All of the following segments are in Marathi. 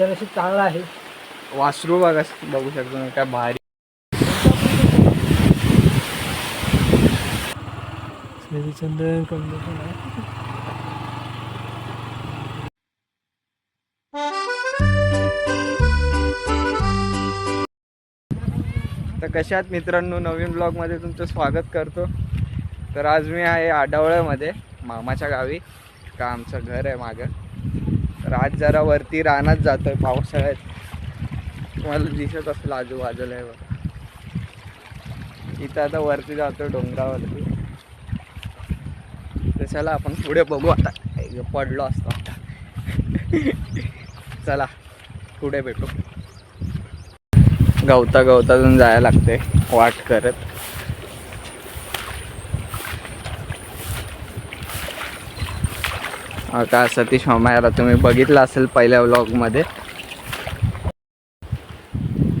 तर अशी चांगला आहे. वासरू बघा बघू शकतो मी काय भारी. तर कशात मित्रांनो नवीन ब्लॉगमध्ये तुमचं स्वागत करतो. तर आज मी आहे आडावळ्यामध्ये मामाच्या गावी का आमचं घर आहे मागं. तर आज जरा वरती रानात जातोय पावसाळ्यात. तुम्हाला दिसत असेल आजूबाजूला आहे बघा. इथं आता वरती जातोय डोंगरावरती. तर चला आपण पुढे बघू आता. पडलो असतो आता. चला पुढे भेटू. गवता गवतातून जायला लागते वाट करत. का सतीश मामायाला तुम्ही बघितलं असेल पहिल्या व्लॉगमध्ये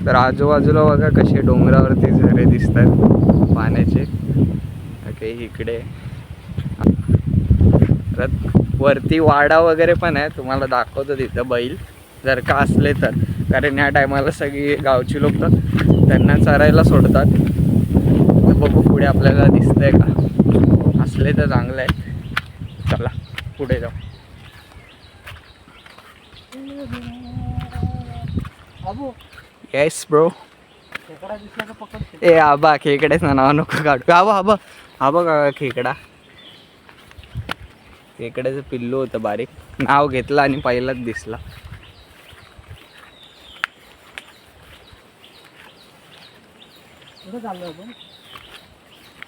तर आजूबाजूला बघा कसे डोंगरावरती झरे दिसत आहेत पाण्याचे. ओके इकडे. परत वरती वाडा वगैरे पण आहे तुम्हाला दाखवतो तिथं बैल. जर का असले तर. कारण या टायमाला सगळी गावची लोक त्यांना चरायला सोडतात. तर बघू पुढे आपल्याला दिसतंय का? असले तर चांगलं आहे. चला पुढे जाऊ. येस ब्रो ए आबा खेकडेच ना नाव नको काढू. आबा आबा. आबा का खेकडा. खेकड्याचं पिल्लू होतं बारीक. नाव घेतलं आणि पहिलाच दिसला.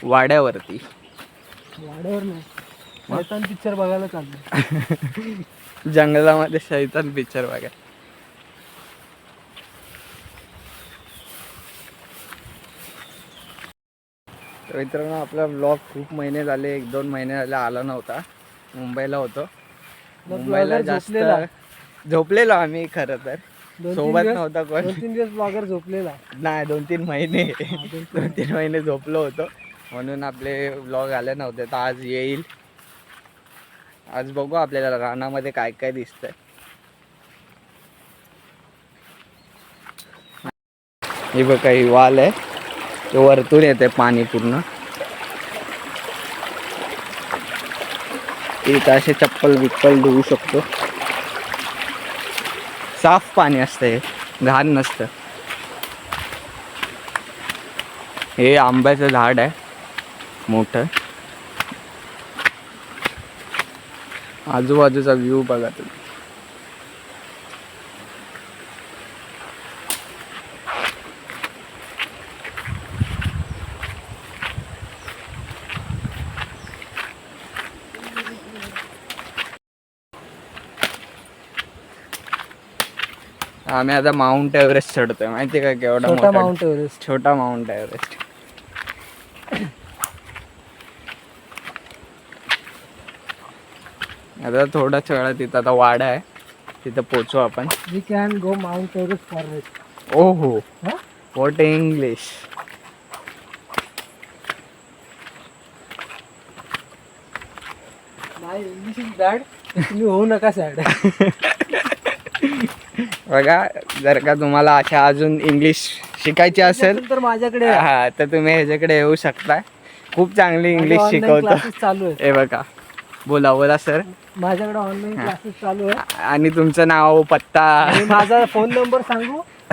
वाड्यावरती. वाड्यावर नाही. मैतान पिक्चर बघायला चाललो जंगलामध्ये शैतान पिक्चर बघा. तर मित्रांनो आपला ब्लॉग खूप महिने झाले एक दोन महिने झाले आला नव्हता. मुंबईला होतो. मुंबईला जास्त झोपलेला. आम्ही खरं तर. सोबत दिवस- नव्हता कोण. दोन तीन दिवस ब्लॉगर झोपलेला. नाही दोन तीन महिने. दोन तीन महिने. झोपलो होतो. म्हणून आपले ब्लॉग आले नव्हते. तर आज येईल. आज बघू आपल्याला रानामध्ये काय काय दिसतंय. हे बघा ही वाल आहे. ते वरतून येते पाणी पूर्ण. इथं असे चप्पल बिप्पल धुवू शकतो. साफ पाणी असतं हे. घाण नसतं. हे आंब्याचं झाड आहे. मोठं. आजूबाजूचा व्ह्यू बघा तुम्ही. आम्ही आता माउंट एव्हरेस्ट चढतोय. माहिती का केवढा माउंट एव्हरेस्ट छोटा माउंट एव्हरेस्ट आता थोडाच वेळा तिथं आता वाडा आहे. तिथं पोचू आपण. We can go Mount Everest forest oh हो? What English English is bad तुम्ही होऊ नका सॅड बघा जर का तुम्हाला अशा अजून इंग्लिश शिकायची असेल तर माझ्याकडे आहे. हा तर तुम्ही ह्याच्याकडे येऊ शकता खूप चांगली इंग्लिश माझे online शिकवतो. classes चालू आहेत. हे बघा. बोला बोला सर. माझ्याकडे ऑनलाईन क्लासेस चालू आहे आणि तुमचं नाव पत्ता. आणि माझा फोन नंबर सांगू?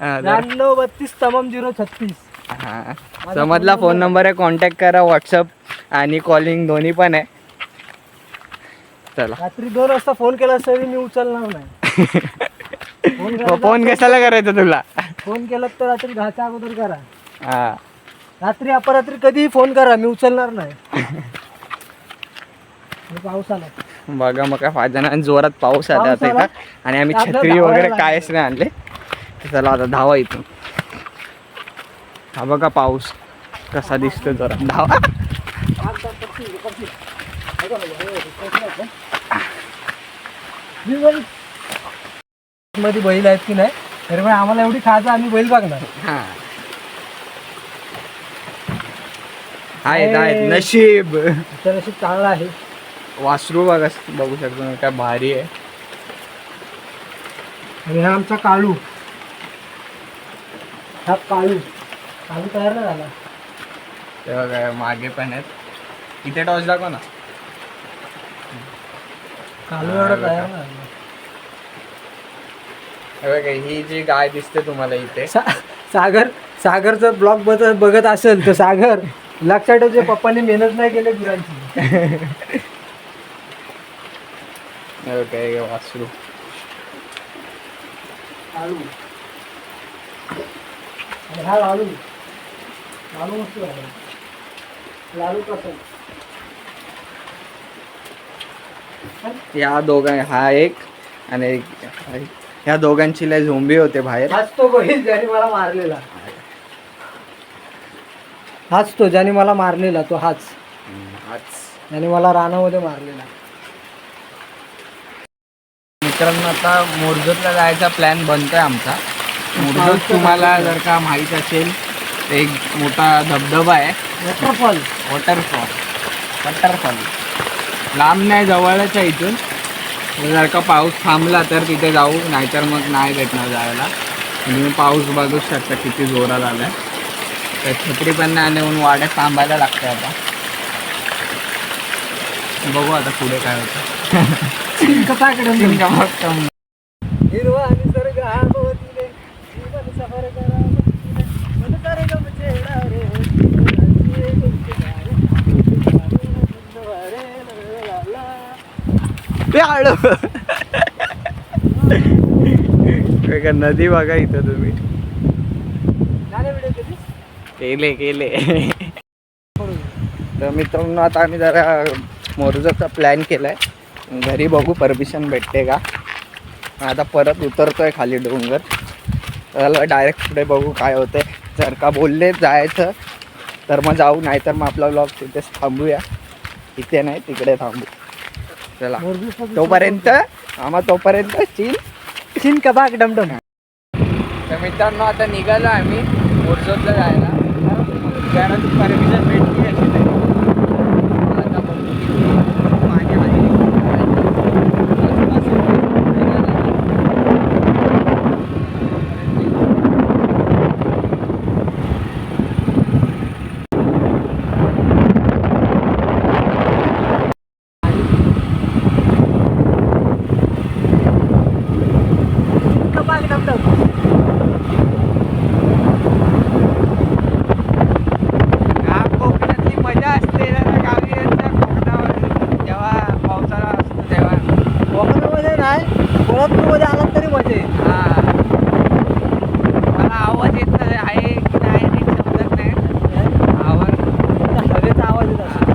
हा, बत्तीस तमाम झिरो छत्तीस. हा. समजला फोन नंबर आहे कॉन्टॅक्ट करा व्हॉट्सअप आणि कॉलिंग दोन्ही पण आहे. चला. रात्री दोन वाजता फोन केला तरी मी उचलणार नाही. फोन फोन कशाला करायचा तुला? फोन केला तर रात्री दहाच्या अगोदर करा. हा. रात्री अपरात्री कधीही फोन करा मी उचलणार नाही. पाऊस आला बघा मग काय फायदा नाही. जोरात पाऊस आला आता? इथं. आणि आम्ही छत्री वगैरे. कायच नाही आणले. तर चला आता धावा इथून. हा बघा पाऊस कसा दिसतो जोरात धावा. मध्ये बैल आहेत की नाही? तरी पण आम्हाला एवढी खायचं आम्ही बैल बघणार. हा. आहेत आहेत. नशीब. तर अशी चांगला आहे. वासरू बघा बघू शकतो काय भारी आहे. आणि हा आमचा काळू. हा काळू. काळू तयार नाही झाला. तेव्हा काय मागे पण आहेत. इथे टॉस दाखव ना. काळू एवढा बघा. तयार नाही झाला. हे बघा ही जी गाय दिसते तुम्हाला इथे. सा सागर सागरचं ब्लॉग बघत बघत असेल तर सागर लक्षात ठेव जे पप्पांनी मेहनत नाही केली गुरांची. बघा हे वासरू आणि हा लालू लालू मस्त लालू कसं या दोघां हा एक आणि एक ह्या दोघांची लय झोंबी होते बाहेर. हाच तो ज्याने मला मारलेला. हाच तो ज्याने मला मारलेला तो हाच. आज ज्याने मला रानामध्ये मारलेला. मित्रांनो आता मोरजतला जायचा प्लॅन बनतोय आमचा. मोरजत तुम्हाला जर का माहीत असेल एक मोठा धबधबा आहे. वॉटरफॉल वॉटरफॉल वॉटरफॉल लांब नाही जवळच आहे इथून. जर का पाऊस थांबला तर तिथे जाऊ. नाहीतर मग नाही भेटणार जायला. तुम्ही पाऊस बघू शकता किती जोरात आलाय. तर छत्री पण नाही नेऊन वाड्यात थांबायला लागते आता. बघू आता पुढे काय होतं. हिरवा निसर्ग जीवन सफर करा मन गम चेहरा रे नदी बघा इथं तुम्ही? केले केले. तर मित्रांनो आता आम्ही जरा मोरजाचा प्लॅन केला आहे घरी बघू परमिशन भेटते का? आता परत उतरतो आहे खाली डोंगर. त्याला डायरेक्ट पुढे बघू काय होते जर का बोलले जायचं तर मग जाऊ नाही तर मग आपला ब्लॉग तिथेच थांबूया. इथे नाही तिकडे थांबू. चला. तोपर्यंत आम्हा तोपर्यंत चीन चीन कबाक डमडम. तर मित्रांनो आता निघालो आम्ही मोरजोतला जायला. कारण परमिशन भेटली अशी नाही आता बघू किती माझ्या आधी कबाक डमडम हा कोकणातली मजा असते जरा गावी यांच्या कोकणावर जेव्हा पावसाळा असतो तेव्हा कोकणामध्ये नाही कोल्हापूरमध्ये आलात तरी मजा येईल हा मला आवाज येत नाही आहे की नाही नीट समजत नाही आवाज हवेचा आवाज येत असतो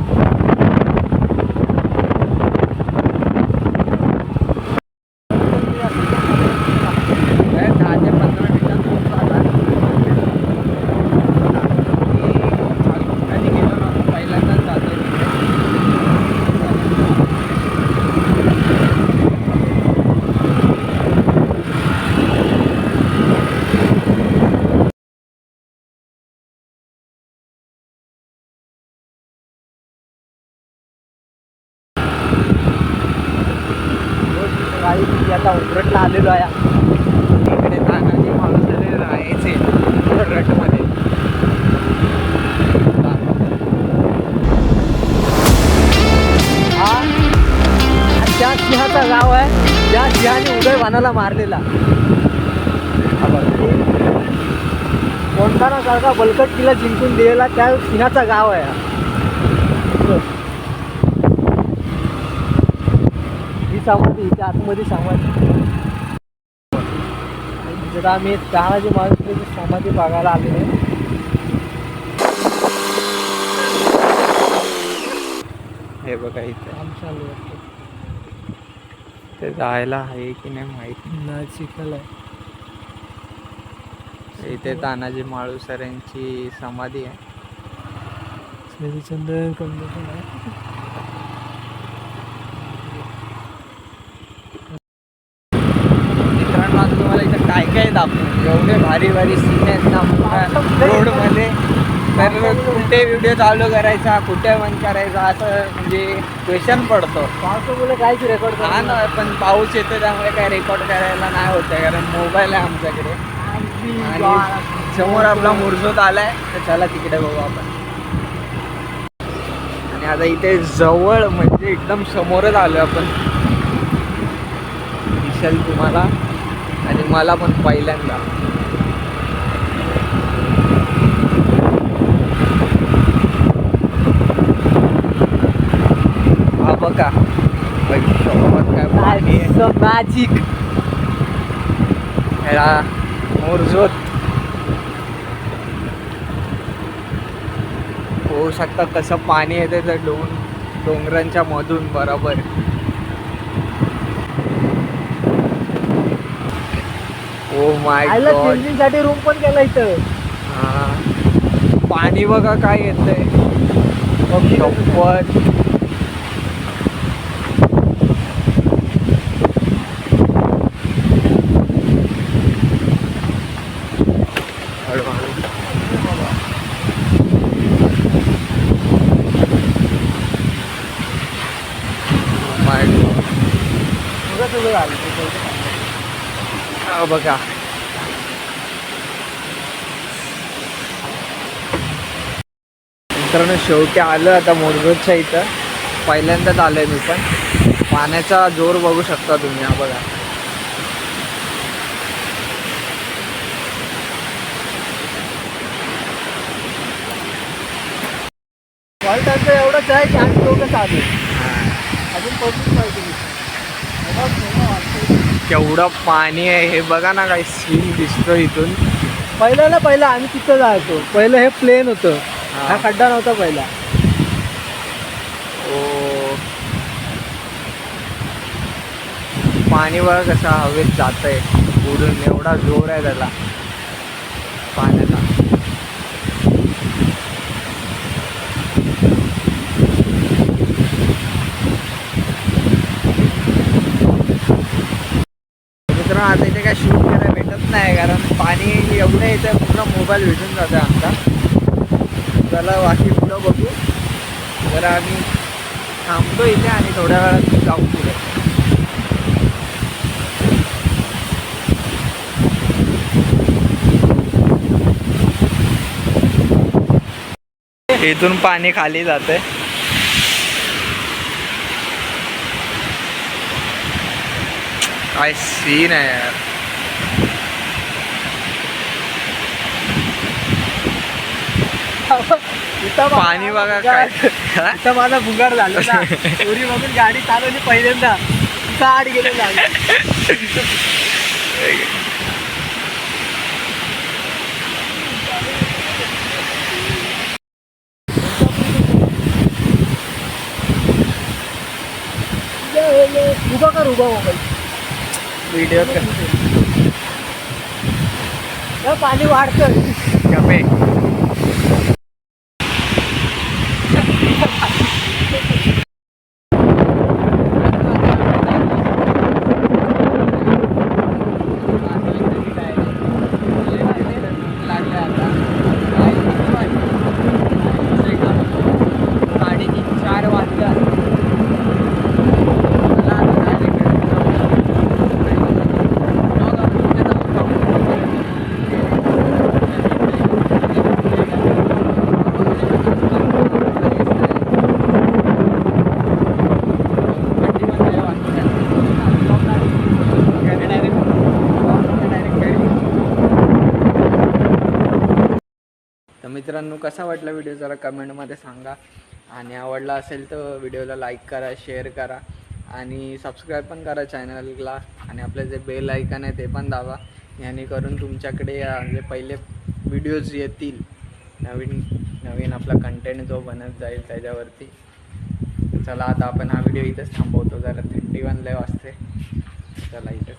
काय दहा ते पंधरा मिनिटात पोहोचतो आता. मी कधी गेलो नव्हतो पहिल्यांदाच जातोय तिकडे. किती आता उरटला आलेलो आहे. इकडे तानाजी माणूस राहायचे रटमध्ये हा? हा त्या सिंहाचा गाव आहे. ज्या सिंहाने उदय वानाला मारलेला. कोणता ना सारखा बलकट किल्ला जिंकून दिलेला त्या सिंहाचा गाव आहे हा. ही समाधी इथे आतमध्ये समाधी जर आम्ही तानाजी महाराजांची समाधी बघायला आलेलो आहे. हे बघा इथे. काम चालू आहे. ते जायला आहे की नाही माहीत. नाही चिखल आहे. इथे तानाजी माळुसर यांची समाधी आहे. स्मृतीचंद्रन कंडिशन आहे मित्रांनो आता तुम्हाला इथं काय दाखवू? एवढे भारी भारी सीन आहेत ना. रोडमध्ये. तर कुठे व्हिडिओ चालू करायचा कुठे बंद करायचा असं म्हणजे क्वेश्चन पडतो. पावसामुळे काहीच रेकॉर्ड हा ना पण पाऊस येतो त्यामुळे काय रेकॉर्ड करायला नाही होत कारण मोबाईल आहे आमच्याकडे. आणि समोर आपला मुरजोत आलाय तर चला तिकडे बघू आपण. आणि आता इथे जवळ म्हणजे एकदम समोरच आलोय आपण. दिसेल तुम्हाला. आणि मला पण पहिल्यांदा. हा बघा. मॅजिक ह्याला मोरजोत. होऊ शकता कसं पाणी येते तर डोंग डोंगरांच्या मधून बरोबर ओ माय आयला गॉड चेंजिंगसाठी रूम पण केला इथं. पाणी बघा काय येतंय. शपथ. बघा. मित्रांनो शेवटी आलं आता मोरगोच्या इथं. पहिल्यांदाच आलोय मी पण. पाण्याचा जोर बघू शकता तुम्ही हा बघा. एवढंच आहे की आम्ही दोघं चालू हा. अजून पाहिजे. केवढं पाणी आहे हे बघा ना काही सीन दिसतो इथून. पहिलं ना पहिलं आम्ही तिथं जायचो. पहिलं हे प्लेन होतं. हा. खड्डा नव्हता पहिला. ओ. पाणी बघा कसं हवेत जात आहे उडून एवढा जोर आहे त्याला. पाण्याचा मित्रांनो आता इथे काय शूट करायला भेटत नाही कारण पाणी एवढं येतं पूर्ण मोबाईल भेटून जातो आमचा चला बाकी पुढं बघू. जरा आम्ही थांबतो इथे आणि थोड्या वेळात जाऊ पुढे. इथून पाणी खाली जाते. काय सीन आहे यार. इथं पाणी बघा काय? इथं माझा भुगार झाला ना चोरी बघून गाडी चालवली पहिल्यांदा. इथं आड गेले उभा कर उभा मोबाईल व्हिडिओ पाणी वाढतं कमी चार वाजल्या तर मित्रांनो कसा वाटला व्हिडिओ जरा कमेंटमध्ये सांगा. आणि आवडला असेल तर व्हिडिओला लाईक करा शेअर करा. आणि सबस्क्राईब पण करा चॅनलला आणि आपले जे बेल आयकन आहे ते पण दाबा. याने करून तुमच्याकडे जे पहिले व्हिडिओज येतील नवीन नवीन आपला कंटेंट जो बनत जाईल त्याच्यावरती. चला आता आपण हा व्हिडिओ इथेच थांबवतो. जरा थंडी वन लय वाजते. चला इथेच